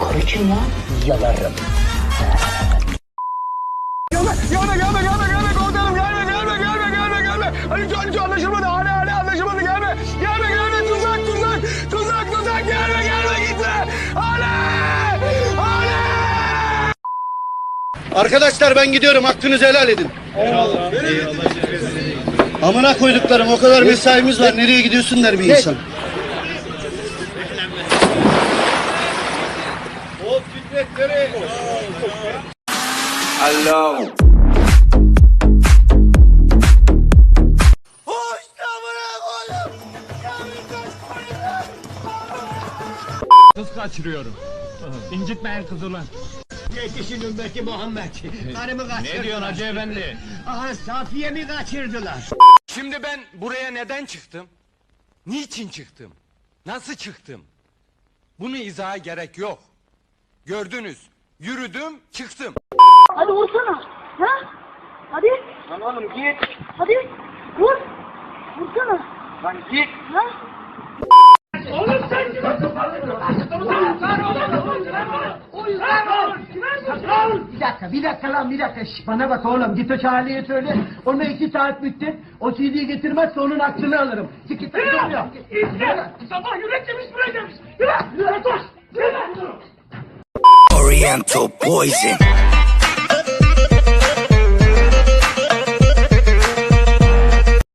Karı kim lan? Yalarım. Gelme, gelme, gelme, gelme, gelme komutanım, gelme, gelme, gelme, gelme, gelme. Ali Can, hiç anlaşılmadı, hala, hala anlaşılmadı, gelme. Gelme, gelme, tuzak, tuzak, tuzak, tuzak, gelme, gelme, gitme. Ali! Ali! Arkadaşlar ben gidiyorum hakkınızı helal edin. Eyvallah. Amına koyduklarım o kadar mesaimiz var nereye gidiyorsun der bir insan. Kız kaçırıyorum. İncitmeyin kızı lan. Yetişin ümmeti Muhammed. Karımı kaçırdılar. Ne diyorsun Hacı Efendi? Aha Safiye'mi kaçırdılar. Şimdi ben buraya neden çıktım? Niçin çıktım? Nasıl çıktım? Bunu izaha gerek yok. Gördünüz. Yürüdüm, çıktım. Hadi vursana. Ha? Hadi. Lan oğlum git, Hadi. Vur. Vursana. lan git. Ha? Bir dakika, bir dakika lan bir dakika. Şş, bana bak oğlum git o Charlie'ye söyle. Ona iki saat bitti. O CD'yi getirmezse onun aklını alırım. Git git. Sabah yürek yemiş buraya gelmiş. Yürü, yürü. Yürü. gentle poison.